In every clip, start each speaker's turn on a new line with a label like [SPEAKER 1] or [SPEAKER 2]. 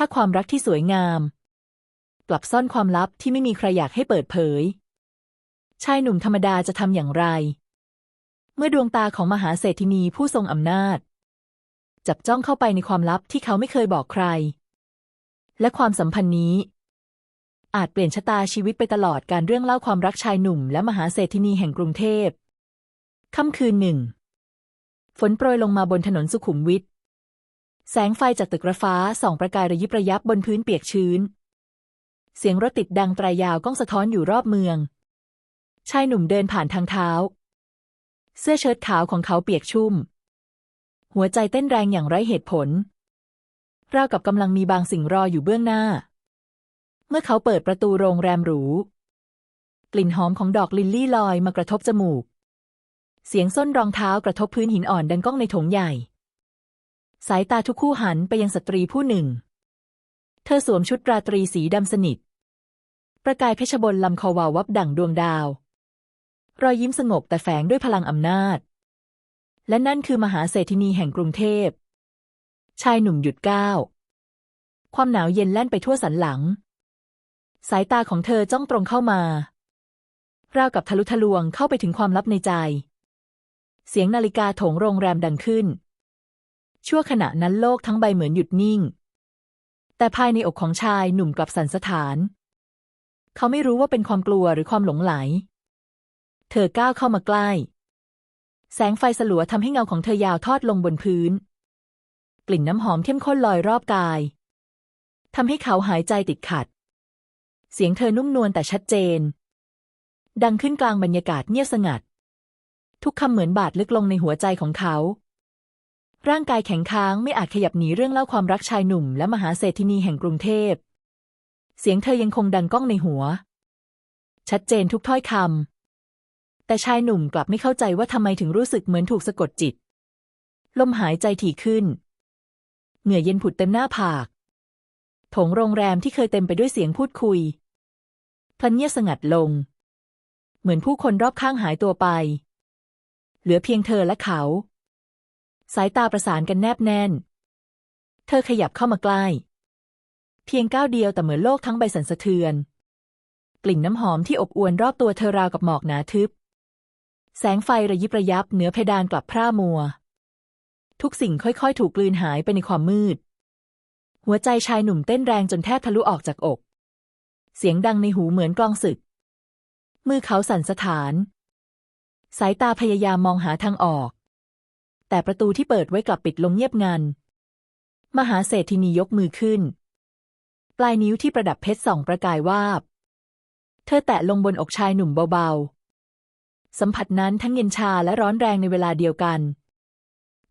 [SPEAKER 1] ถ้าความรักที่สวยงาม กลับซ่อนความลับที่ไม่มีใครอยากให้เปิดเผย ชายหนุ่มธรรมดาจะทำอย่างไร เมื่อดวงตาของมหาเศรษฐินีผู้ทรงอำนาจ จับจ้องเข้าไปในความลับที่เขาไม่เคยบอกใคร และความสัมพันธ์นี้ อาจเปลี่ยนชะตาชีวิตไปตลอดการเรื่องเล่าความรักชายหนุ่มและมหาเศรษฐินีแห่งกรุงเทพค่ำคืนหนึ่ง ฝนโปรยลงมาบนถนนสุขุมวิท แสงไฟจากตึกระฟ้าส่องประกายระยิบระยับบนพื้นเปียกชื้น เสียงรถติดดังตรยาวก้องสะท้อนอยู่รอบเมือง ชายหนุ่มเดินผ่านทางเท้า เสื้อเชิ้ตขาวของเขาเปียกชุ่ม หัวใจเต้นแรงอย่างไร้เหตุผล ราวกับกำลังมีบางสิ่งรออยู่เบื้องหน้า เมื่อเขาเปิดประตูโรงแรมหรู กลิ่นหอมของดอกลิลลี่ลอยมากระทบจมูก เสียงส้นรองเท้ากระทบพื้นหินอ่อนดังก้องในถงใหญ่ สายตาทุกคู่หันไปยังสตรีผู้หนึ่ง เธอสวมชุดราตรีสีดำสนิท ประกายเพชรบนลำคอวาววับดั่งดวงดาว รอยยิ้มสงบแต่แฝงด้วยพลังอำนาจ และนั่นคือมหาเศรษฐินีแห่งกรุงเทพ ชายหนุ่มหยุดก้าว ความหนาวเย็นแล่นไปทั่วสันหลัง สายตาของเธอจ้องตรงเข้ามา ราวกับทะลุทะลวงเข้าไปถึงความลับในใจ เสียงนาฬิกาโถงโรงแรมดังขึ้น ชั่วขณะนั้นโลกทั้งใบเหมือนหยุดนิ่ง แต่ภายในอกของชายหนุ่มกลับสั่นสะท้าน เขาไม่รู้ว่าเป็นความกลัวหรือความหลงไหล เธอก้าวเข้ามาใกล้ แสงไฟสลัวทำให้เงาของเธอยาวทอดลงบนพื้น กลิ่นน้ำหอมเข้มข้นลอยรอบกายทำให้เขาหายใจติดขัด เสียงเธอนุ่มนวลแต่ชัดเจน ดังขึ้นกลางบรรยากาศเงียบสงัด ทุกคำเหมือนบาดลึกลงในหัวใจของเขา ร่างกายแข็งค้างไม่อาจขยับหนีเรื่องเล่าความรักชายหนุ่ม และมหาเศรษฐินีแห่งกรุงเทพ เสียงเธอยังคงดังก้องในหัว ชัดเจนทุกถ้อยคำ แต่ชายหนุ่มกลับไม่เข้าใจว่าทำไมถึงรู้สึกเหมือนถูกสะกดจิต ลมหายใจถี่ขึ้น เหงื่อเย็นผุดเต็มหน้าผาก โถงโรงแรมที่เคยเต็มไปด้วยเสียงพูดคุยพลันเงียบสงัดลง เหมือนผู้คนรอบข้างหายตัวไป เหลือเพียงเธอและเขา สายตาประสานกันแนบแน่น เธอขยับเข้ามาใกล้ เพียงก้าวเดียวแต่เหมือนโลกทั้งใบสั่นสะเทือน กลิ่นน้ำหอมที่อบอวลรอบตัวเธอราวกับหมอกหนาทึบ แสงไฟระยิบระยับเหนือเพดานกลับพร่ามัว ทุกสิ่งค่อยๆ ถูกกลืนหายไปในความมืด หัวใจชายหนุ่มเต้นแรงจนแทบทะลุออกจากอก เสียงดังในหูเหมือนกลองศึก มือเขาสั่นสะท้าน สายตาพยายามมองหาทางออก แต่ประตูที่เปิดไว้กลับปิดลงเงียบงัน มหาเศรษฐินียกมือขึ้น ปลายนิ้วที่ประดับเพชรส่องประกายวาบ เธอแตะลงบนอกชายหนุ่มเบาๆ สัมผัสนั้นทั้งเย็นชาและร้อนแรงในเวลาเดียวกัน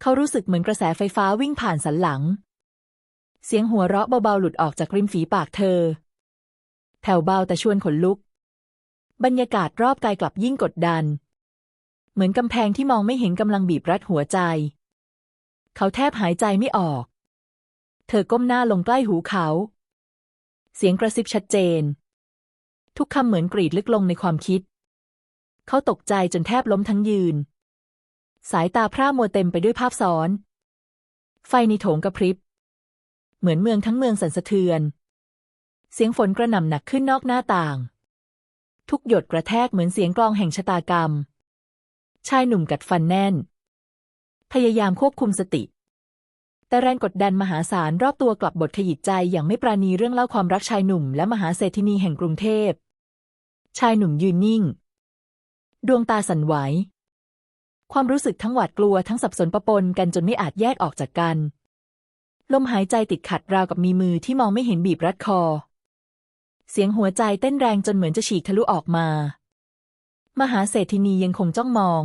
[SPEAKER 1] เขารู้สึกเหมือนกระแสไฟฟ้าวิ่งผ่านสันหลัง เสียงหัวเราะเบาๆหลุดออกจากริมฝีปากเธอ แผ่วเบาแต่ชวนขนลุก บรรยากาศรอบกายกลับยิ่งกดดัน เหมือนกำแพงที่มองไม่เห็นกำลังบีบรัดหัวใจ เขาแทบหายใจไม่ออก เธอก้มหน้าลงใกล้หูเขา เสียงกระซิบชัดเจน ทุกคำเหมือนกรีดลึกลงในความคิด เขาตกใจจนแทบล้มทั้งยืน สายตาพร่ามัวเต็มไปด้วยภาพซ้อน ไฟในโถงกระพริบ เหมือนเมืองทั้งเมืองสั่นสะเทือน เสียงฝนกระหน่ำหนักขึ้นนอกหน้าต่าง ทุกหยดกระแทกเหมือนเสียงกลองแห่งชะตากรรม ชายหนุ่มกัดฟันแน่น พยายามควบคุมสติ แต่แรงกดดันมหาศาลรอบตัวกลับบทขยิดใจอย่างไม่ปราณีเรื่องเล่าความรักชายหนุ่มและมหาเศรษฐินีแห่งกรุงเทพ ชายหนุ่มยืนนิ่ง ดวงตาสั่นไหว ความรู้สึกทั้งหวาดกลัวทั้งสับสนปะปนกันจนไม่อาจแยกออกจากกัน ลมหายใจติดขัดราวกับมีมือที่มองไม่เห็นบีบรัดคอ เสียงหัวใจเต้นแรงจนเหมือนจะฉีกทะลุออกมา มหาเศรษฐินียังคงจ้องมอง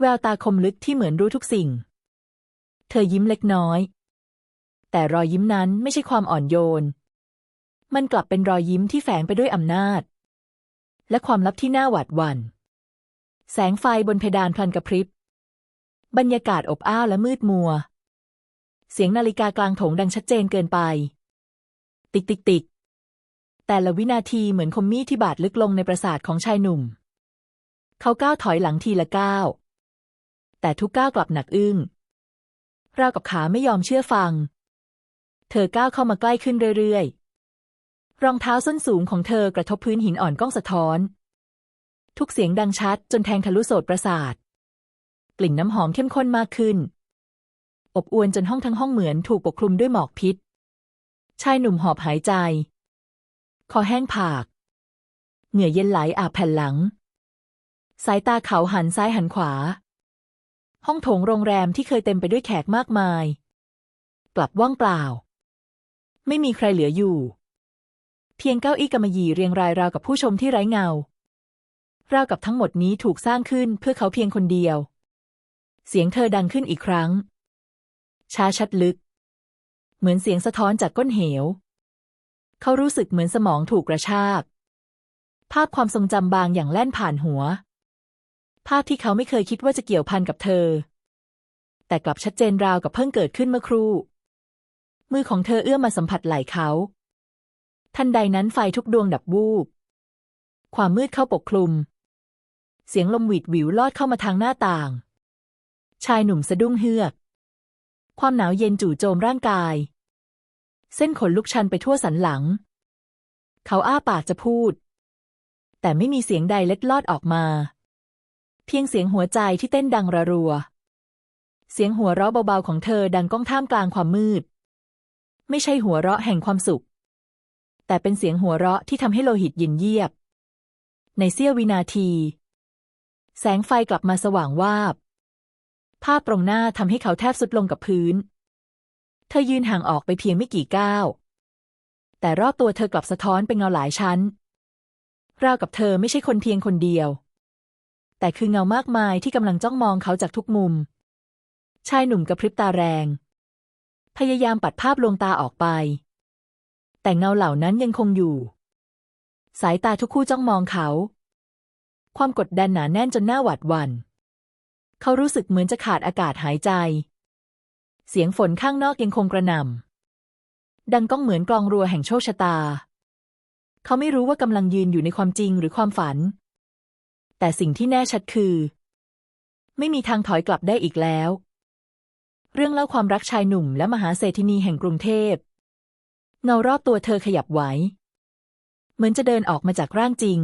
[SPEAKER 1] แววตาคมลึกที่เหมือนรู้ทุกสิ่ง เธอยิ้มเล็กน้อย แต่รอยยิ้มนั้นไม่ใช่ความอ่อนโยน มันกลับเป็นรอยยิ้มที่แฝงไปด้วยอำนาจ และความลับที่น่าหวาดหวัน่น แสงไฟบนเพดานพลันกระพริบบรรยากาศอบอ้าวและมืดมัว เสียงนาฬิกากลางโถงดังชัดเจนเกินไป ติ๊กติ๊กติ๊กแต่ละวินาทีเหมือนคมมีดที่บาดลึกลงในประสาทของชายหนุ่ม เขาก้าวถอยหลังทีละก้าวแต่ทุกก้าวกลับหนักอึ้งราวกับขาไม่ยอมเชื่อฟัง เธอก้าวเข้ามาใกล้ขึ้นเรื่อยๆ รองเท้าส้นสูงของเธอกระทบพื้นหินอ่อนก้องสะท้อน ทุกเสียงดังชัดจนแทงทะลุโสตประสาท กลิ่นน้ำหอมเข้มข้นมากขึ้น อบอวนจนห้องทั้งห้องเหมือนถูกปกคลุมด้วยหมอกพิษ ชายหนุ่มหอบหายใจ คอแห้งผาก เหงื่อเย็นไหลอาบแผ่นหลัง สายตาเขาหันซ้ายหันขวา ห้องโถงโรงแรมที่เคยเต็มไปด้วยแขกมากมาย กลับว่างเปล่า ไม่มีใครเหลืออยู่ เพียงเก้าอี้กำมะหยี่เรียงรายราวกับผู้ชมที่ไร้เงา ราวกับทั้งหมดนี้ถูกสร้างขึ้นเพื่อเขาเพียงคนเดียว เสียงเธอดังขึ้นอีกครั้ง ช้าชัดลึก เหมือนเสียงสะท้อนจากก้นเหว เขารู้สึกเหมือนสมองถูกกระชากภาพความทรงจำบางอย่างแล่นผ่านหัว ภาพที่เขาไม่เคยคิดว่าจะเกี่ยวพันกับเธอ แต่กลับชัดเจนราวกับเพิ่งเกิดขึ้นเมื่อครู่ มือของเธอเอื้อมมาสัมผัสไหล่เขา ทันใดนั้นไฟทุกดวงดับวูบ ความมืดเข้าปกคลุม เสียงลมหวีดหวิวลอดเข้ามาทางหน้าต่าง ชายหนุ่มสะดุ้งเฮือก ความหนาวเย็นจู่โจมร่างกาย เส้นขนลุกชันไปทั่วสันหลัง เขาอ้าปากจะพูด แต่ไม่มีเสียงใดเล็ดลอดออกมา เพียงเสียงหัวใจที่เต้นดังระรัว เสียงหัวเราะเบาๆของเธอดังก้องท่ามกลางความมืด ไม่ใช่หัวเราะแห่งความสุข แต่เป็นเสียงหัวเราะที่ทำให้โลหิตเย็นเยียบ ในเสี้ยววินาที แสงไฟกลับมาสว่างวาบ ภาพตรงหน้าทำให้เขาแทบสุดลงกับพื้น เธอยืนห่างออกไปเพียงไม่กี่ก้าว แต่รอบตัวเธอกลับสะท้อนเป็นเงาหลายชั้นราวกับเธอไม่ใช่คนเพียงคนเดียว แต่คือเงามากมายที่กำลังจ้องมองเขาจากทุกมุม ชายหนุ่มกระพริบตาแรง พยายามปัดภาพลวงตาออกไป แต่เงาเหล่านั้นยังคงอยู่ สายตาทุกคู่จ้องมองเขา ความกดดันหนาแน่นจนหน้าหวาดหวัน่นเขารู้สึกเหมือนจะขาดอากาศหายใจ เสียงฝนข้างนอกยังคงกระหน่ำดังก้องเหมือนกลองรัวแห่งโชคชะตา เขาไม่รู้ว่ากำลังยืนอยู่ในความจริงหรือความฝัน แต่สิ่งที่แน่ชัดคือ ไม่มีทางถอยกลับได้อีกแล้ว เรื่องเล่าความรักชายหนุ่มและมหาเศรษฐินีแห่งกรุงเทพเงารอบตัวเธอขยับไหว เหมือนจะเดินออกมาจากร่างจริง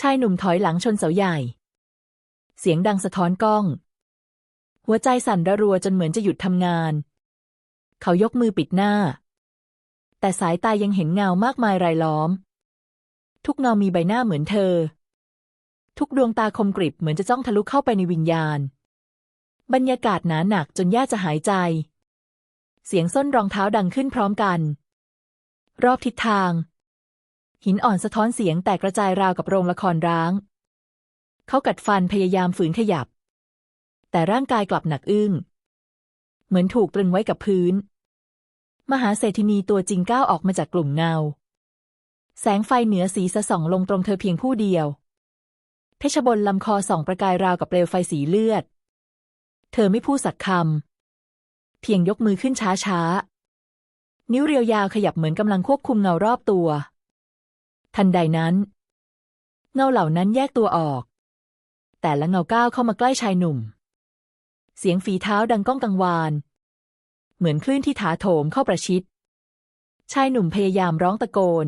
[SPEAKER 1] ชายหนุ่มถอยหลังชนเสาใหญ่ เสียงดังสะท้อนกล้อง หัวใจสั่นระรัวจนเหมือนจะหยุดทำงาน เขายกมือปิดหน้า แต่สายตายังเห็นเงามากมายรายล้อม ทุกเงามีใบหน้าเหมือนเธอ ทุกดวงตาคมกริบเหมือนจะจ้องทะลุเข้าไปในวิญญาณ บรรยากาศหนาหนักจนย่าจะหายใจ เสียงส้นรองเท้าดังขึ้นพร้อมกัน รอบทิศทาง หินอ่อนสะท้อนเสียงแตกกระจายราวกับโรงละครร้าง เขากัดฟันพยายามฝืนขยับ แต่ร่างกายกลับหนักอึ้ง เหมือนถูกตรึงไว้กับพื้น มหาเศรษฐินีตัวจริงก้าวออกมาจากกลุ่มเงา แสงไฟเหนือสีสะส่องลงตรงเธอเพียงผู้เดียว เพชรบนลำคอส่องประกายราวกับเปลวไฟสีเลือด เธอไม่พูดสักคำ เพียงยกมือขึ้นช้าช้านิ้วเรียวยาวขยับเหมือนกำลังควบคุมเงารอบตัว ทันใดนั้น เงาเหล่านั้นแยกตัวออก แต่ละเงาก้าวเข้ามาใกล้ชายหนุ่ม เสียงฝีเท้าดังก้องกังวาน เหมือนคลื่นที่ถาโถมเข้าประชิด ชายหนุ่มพยายามร้องตะโกน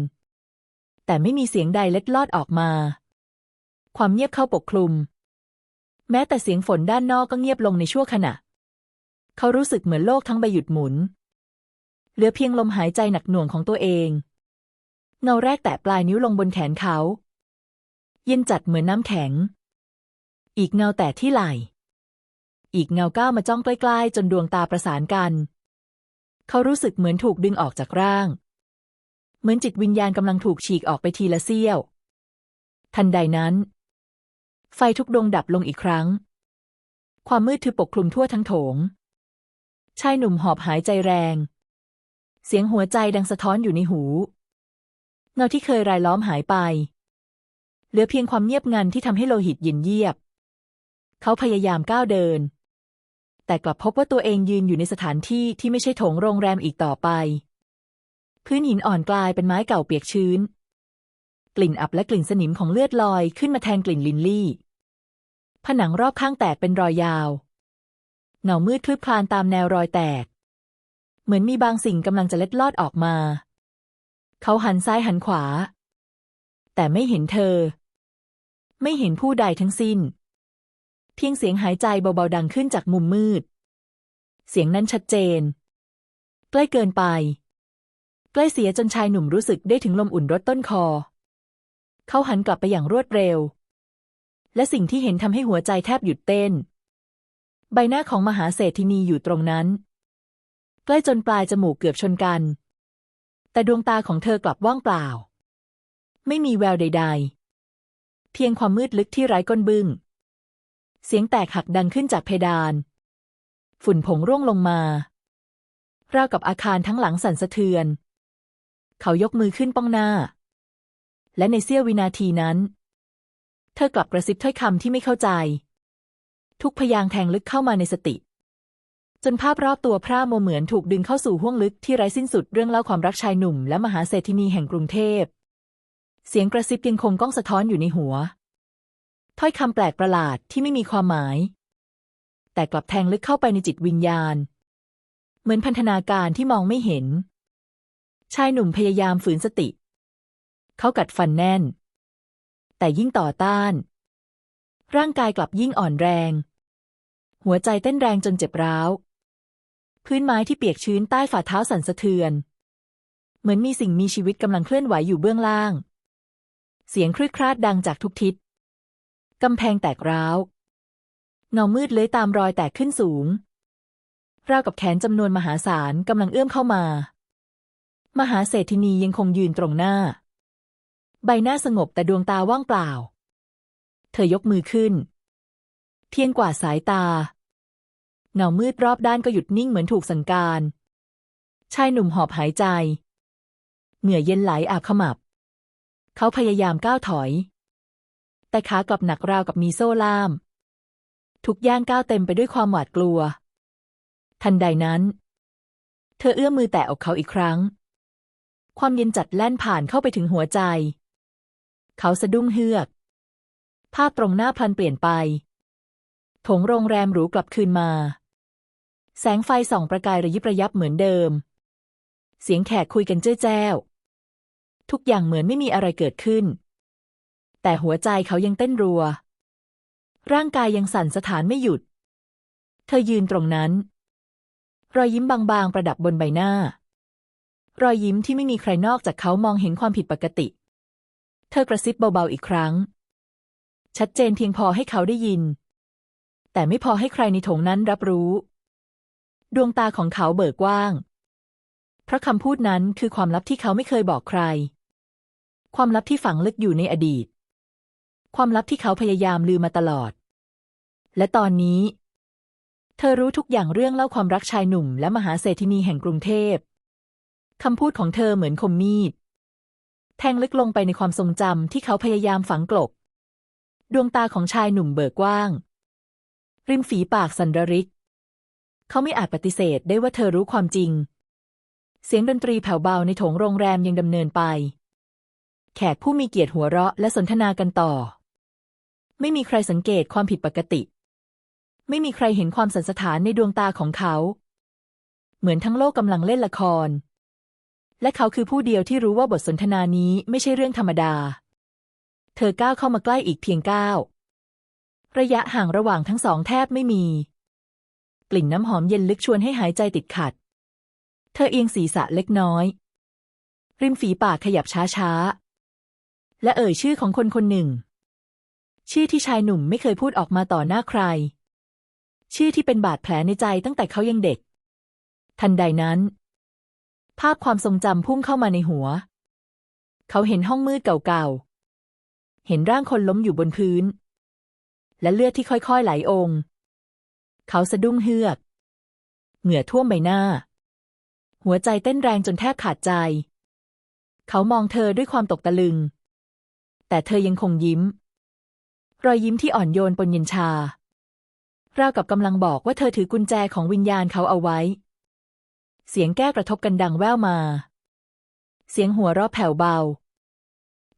[SPEAKER 1] แต่ไม่มีเสียงใดเล็ดลอดออกมา ความเงียบเข้าปกคลุม แม้แต่เสียงฝนด้านนอกก็เงียบลงในชั่วขณะ เขารู้สึกเหมือนโลกทั้งใบหยุดหมุน เหลือเพียงลมหายใจหนักหน่วงของตัวเอง เงาแรกแตะปลายนิ้วลงบนแขนเขา เย็นจัดเหมือนน้ำแข็ง อีกเงาแตะที่ไหล่อีกเงาก้าวมาจ้องใกล้ๆ จนดวงตาประสานกัน เขารู้สึกเหมือนถูกดึงออกจากร่าง เหมือนจิตวิญญาณกำลังถูกฉีกออกไปทีละเสี้ยว ทันใดนั้น ไฟทุกดวงดับลงอีกครั้ง ความมืดทึบปกคลุมทั่วทั้งโถง ชายหนุ่มหอบหายใจแรง เสียงหัวใจดังสะท้อนอยู่ในหู เงาที่เคยรายล้อมหายไป เหลือเพียงความเงียบงันที่ทำให้โลหิตเย็นเยียบ เขาพยายามก้าวเดิน แต่กลับพบว่าตัวเองยืนอยู่ในสถานที่ที่ไม่ใช่โถงโรงแรมอีกต่อไป พื้นหินอ่อนกลายเป็นไม้เก่าเปียกชื้น กลิ่นอับและกลิ่นสนิมของเลือดลอยขึ้นมาแทนกลิ่นลินลี่ ผนังรอบข้างแตกเป็นรอยยาว เงามืดคลืบคลานตามแนวรอยแตก เหมือนมีบางสิ่งกำลังจะเล็ดลอดออกมา เขาหันซ้ายหันขวา แต่ไม่เห็นเธอ ไม่เห็นผู้ใดทั้งสิ้น เพียงเสียงหายใจเบาๆดังขึ้นจากมุมมืด เสียงนั้นชัดเจน ใกล้เกินไปใกล้เสียจนชายหนุ่มรู้สึกได้ถึงลมอุ่นรดต้นคอ เขาหันกลับไปอย่างรวดเร็ว และสิ่งที่เห็นทำให้หัวใจแทบหยุดเต้น ใบหน้าของมหาเศรษฐินีอยู่ตรงนั้น ใกล้จนปลายจมูกเกือบชนกัน แต่ดวงตาของเธอกลับว่างเปล่า ไม่มีแววใด ๆ เพียงความมืดลึกที่ไร้ก้นบึ้ง เสียงแตกหักดังขึ้นจากเพดาน ฝุ่นผงร่วงลงมาราวกับอาคารทั้งหลังสั่นสะเทือน เขายกมือขึ้นป้องหน้า และในเสี้ยววินาทีนั้น เธอกลับกระซิบถ้อยคำที่ไม่เข้าใจ ทุกพยางแทงลึกเข้ามาในสติ จนภาพรอบตัวพร่าโมเหมือนถูกดึงเข้าสู่ห้วงลึกที่ไร้สิ้นสุดเรื่องเล่าความรักชายหนุ่มและมหาเศรษฐินีแห่งกรุงเทพ เสียงกระซิบยังคงก้องสะท้อนอยู่ในหัว ถ้อยคำแปลกประหลาดที่ไม่มีความหมาย แต่กลับแทงลึกเข้าไปในจิตวิญญาณ เหมือนพันธนาการที่มองไม่เห็นชายหนุ่มพยายามฝืนสติ เขากัดฟันแน่น แต่ยิ่งต่อต้าน ร่างกายกลับยิ่งอ่อนแรง หัวใจเต้นแรงจนเจ็บร้าว พื้นไม้ที่เปียกชื้นใต้ฝ่าเท้าสั่นสะเทือน เหมือนมีสิ่งมีชีวิตกำลังเคลื่อนไหวอยู่เบื้องล่าง เสียงครืดคราดดังจากทุกทิศกำแพงแตกร้าวเงามืดเลื้อยตามรอยแตกขึ้นสูง ราวกับแขนจำนวนมหาศาลกำลังเอื้อมเข้ามา มหาเศรษฐินียังคงยืนตรงหน้า ใบหน้าสงบแต่ดวงตาว่างเปล่า เธอยกมือขึ้นเพียงกว่าสายตา เงามืดรอบด้านก็หยุดนิ่งเหมือนถูกสังการ ชายหนุ่มหอบหายใจ เหงื่อเย็นไหลอาบขมับ เขาพยายามก้าวถอย แต่ขากลับหนักราวกับมีโซ่ล่าม ทุกย่างก้าวเต็มไปด้วยความหวาดกลัว ทันใดนั้น เธอเอื้อมมือแตะอกเขาอีกครั้งความเย็นจัดแล่นผ่านเข้าไปถึงหัวใจ เขาสะดุ้งเฮือก ภาพตรงหน้าพลันเปลี่ยนไปโถงโรงแรมหรูกลับคืนมา แสงไฟส่องประกายระยิบระยับเหมือนเดิม เสียงแขกคุยกันเจ้อแจ้ว ทุกอย่างเหมือนไม่มีอะไรเกิดขึ้น แต่หัวใจเขายังเต้นรัว ร่างกายยังสั่นสะท้านไม่หยุด เธอยืนตรงนั้น รอยยิ้มบางๆ ประดับบนใบหน้า รอยยิ้มที่ไม่มีใครนอกจากเขามองเห็นความผิดปกติ เธอกระซิบเบาๆอีกครั้ง ชัดเจนเพียงพอให้เขาได้ยิน แต่ไม่พอให้ใครในโถงนั้นรับรู้ ดวงตาของเขาเบิกกว้าง เพราะคำพูดนั้นคือความลับที่เขาไม่เคยบอกใคร ความลับที่ฝังลึกอยู่ในอดีต ความลับที่เขาพยายามลืมมาตลอด และตอนนี้ เธอรู้ทุกอย่างเรื่องเล่าความรักชายหนุ่ม และมหาเศรษฐินีแห่งกรุงเทพคำพูดของเธอเหมือนคมมีด แทงลึกลงไปในความทรงจำที่เขาพยายามฝังกลบ ดวงตาของชายหนุ่มเบิกกว้าง ริมฝีปากสันระริก เขาไม่อาจปฏิเสธได้ว่าเธอรู้ความจริง เสียงดนตรีแผ่วเบาในโถงโรงแรมยังดำเนินไป แขกผู้มีเกียรติหัวเราะและสนทนากันต่อ ไม่มีใครสังเกตความผิดปกติ ไม่มีใครเห็นความสันสถานในดวงตาของเขา เหมือนทั้งโลกกำลังเล่นละคร และเขาคือผู้เดียวที่รู้ว่าบทสนทนานี้ไม่ใช่เรื่องธรรมดา เธอก้าวเข้ามาใกล้อีกเพียงก้าว ระยะห่างระหว่างทั้งสองแทบไม่มี กลิ่นน้ำหอมเย็นลึกชวนให้หายใจติดขัด เธอเอียงศีรษะเล็กน้อย ริมฝีปากขยับช้าๆ และเอ่ยชื่อของคนคนหนึ่ง ชื่อที่ชายหนุ่มไม่เคยพูดออกมาต่อหน้าใคร ชื่อที่เป็นบาดแผลในใจตั้งแต่เขายังเด็ก ทันใดนั้น ภาพความทรงจำพุ่งเข้ามาในหัว เขาเห็นห้องมืดเก่าๆ เห็นร่างคนล้มอยู่บนพื้น และเลือดที่ค่อยๆไหลองค์เขาสะดุ้งเฮือก เหงื่อท่วมใบหน้า หัวใจเต้นแรงจนแทบขาดใจ เขามองเธอด้วยความตกตะลึง แต่เธอยังคงยิ้ม รอยยิ้มที่อ่อนโยนปนเย็นชาราวกับกำลังบอกว่าเธอถือกุญแจของวิญญาณเขาเอาไว้ เสียงแก้กระทบกันดังแว่วมา เสียงหัวเราะแผ่วเบา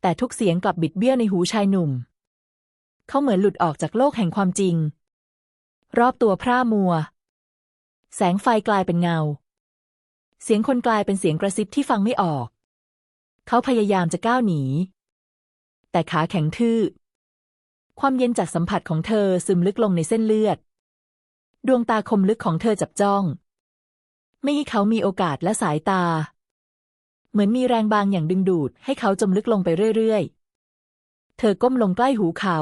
[SPEAKER 1] แต่ทุกเสียงกลับบิดเบี้ยวในหูชายหนุ่ม เขาเหมือนหลุดออกจากโลกแห่งความจริง รอบตัวพร่ามัว แสงไฟกลายเป็นเงา เสียงคนกลายเป็นเสียงกระซิบที่ฟังไม่ออก เขาพยายามจะก้าวหนี แต่ขาแข็งทื่อ ความเย็นจากสัมผัสของเธอซึมลึกลงในเส้นเลือด ดวงตาคมลึกของเธอจับจ้อง ไม่ให้เขามีโอกาสและสายตา เหมือนมีแรงบางอย่างดึงดูด ให้เขาจมลึกลงไปเรื่อยๆ เธอก้มลงใกล้หูเขา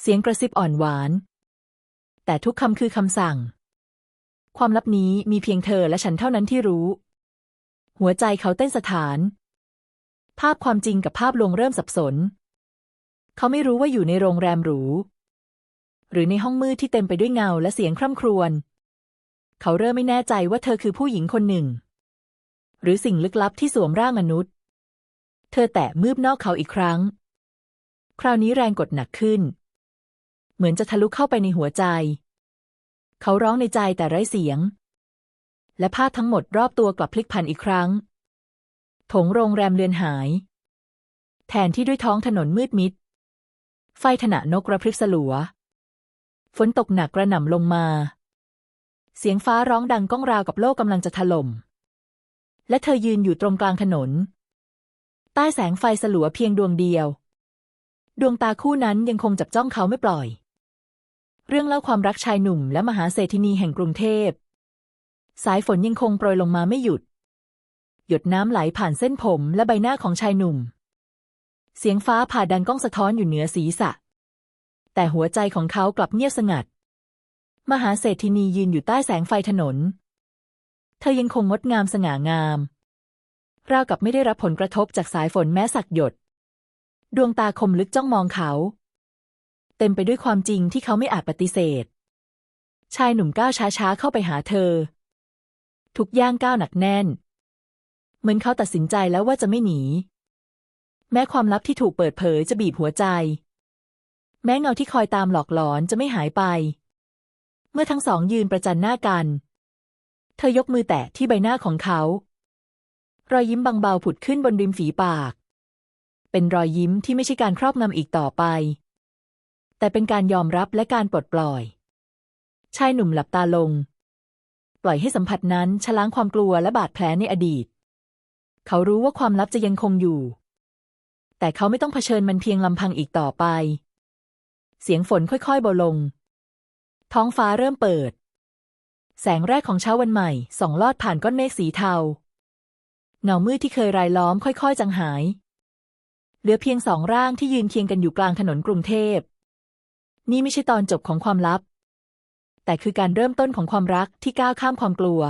[SPEAKER 1] เสียงกระซิบอ่อนหวาน แต่ทุกคำคือคำสั่ง ความลับนี้มีเพียงเธอและฉันเท่านั้นที่รู้ หัวใจเขาเต้นสถาน ภาพความจริงกับภาพลวงเริ่มสับสน เขาไม่รู้ว่าอยู่ในโรงแรมหรูหรือในห้องมืดที่เต็มไปด้วยเงาและเสียงคร่ำครวญ เขาเริ่มไม่แน่ใจว่าเธอคือผู้หญิงคนหนึ่ง หรือสิ่งลึกลับที่สวมร่างมนุษย์ เธอแตะมืบนอกเขาอีกครั้ง คราวนี้แรงกดหนักขึ้น เหมือนจะทะลุเข้าไปในหัวใจ เขาร้องในใจแต่ไร้เสียง และภาพทั้งหมดรอบตัวกลับพลิกผันอีกครั้งถงโรงแรมเลือนหาย แทนที่ด้วยท้องถนนมืดมิด ไฟถนะนกระพริบสลัว ฝนตกหนักกระหน่ำลงมา เสียงฟ้าร้องดังก้องราวกับโลกกำลังจะถล่ม และเธอยืนอยู่ตรงกลางถนน ใต้แสงไฟสลัวเพียงดวงเดียว ดวงตาคู่นั้นยังคงจับจ้องเขาไม่ปล่อย เรื่องเล่าความรักชายหนุ่มและมหาเศรษฐินีแห่งกรุงเทพ สายฝนยังคงโปรยลงมาไม่หยุด หยดน้ำไหลผ่านเส้นผมและใบหน้าของชายหนุ่ม เสียงฟ้าผ่าดังก้องสะท้อนอยู่เหนือศีรษะ แต่หัวใจของเขากลับเงียบสงัด มหาเศรษฐินียืนอยู่ใต้แสงไฟถนน เธอยังคงงดงามสง่างาม ราวกับไม่ได้รับผลกระทบจากสายฝนแม้สักหยด ดวงตาคมลึกจ้องมองเขา เต็มไปด้วยความจริงที่เขาไม่อาจปฏิเสธ ชายหนุ่มก้าวช้าๆเข้าไปหาเธอ ทุกย่างก้าวหนักแน่น เหมือนเขาตัดสินใจแล้วว่าจะไม่หนี แม้ความลับที่ถูกเปิดเผยจะบีบหัวใจ แม้เงาที่คอยตามหลอกหลอนจะไม่หายไป เมื่อทั้งสองยืนประจันหน้ากัน เธอยกมือแตะที่ใบหน้าของเขา รอยยิ้มบางเบาผุดขึ้นบนริมฝีปาก เป็นรอยยิ้มที่ไม่ใช่การครอบงำอีกต่อไป แต่เป็นการยอมรับและการปลดปล่อย ชายหนุ่มหลับตาลง ปล่อยให้สัมผัสนั้นชะล้างความกลัวและบาดแผลในอดีต เขารู้ว่าความลับจะยังคงอยู่ แต่เขาไม่ต้องเผชิญมันเพียงลำพังอีกต่อไป เสียงฝนค่อยๆเบาลง ท้องฟ้าเริ่มเปิด แสงแรกของเช้าวันใหม่ส่องลอดผ่านก้อนเมฆสีเทา เงามืดที่เคยรายล้อมค่อยๆ จางหาย เหลือเพียงสองร่างที่ยืนเคียงกันอยู่กลางถนนกรุงเทพ นี่ไม่ใช่ตอนจบของความลับ แต่คือการเริ่มต้นของความรักที่ก้าวข้ามความกลัว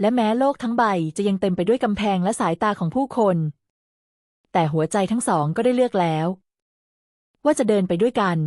[SPEAKER 1] และแม้โลกทั้งใบจะยังเต็มไปด้วยกำแพงและสายตาของผู้คน แต่หัวใจทั้งสองก็ได้เลือกแล้ว ว่าจะเดินไปด้วยกัน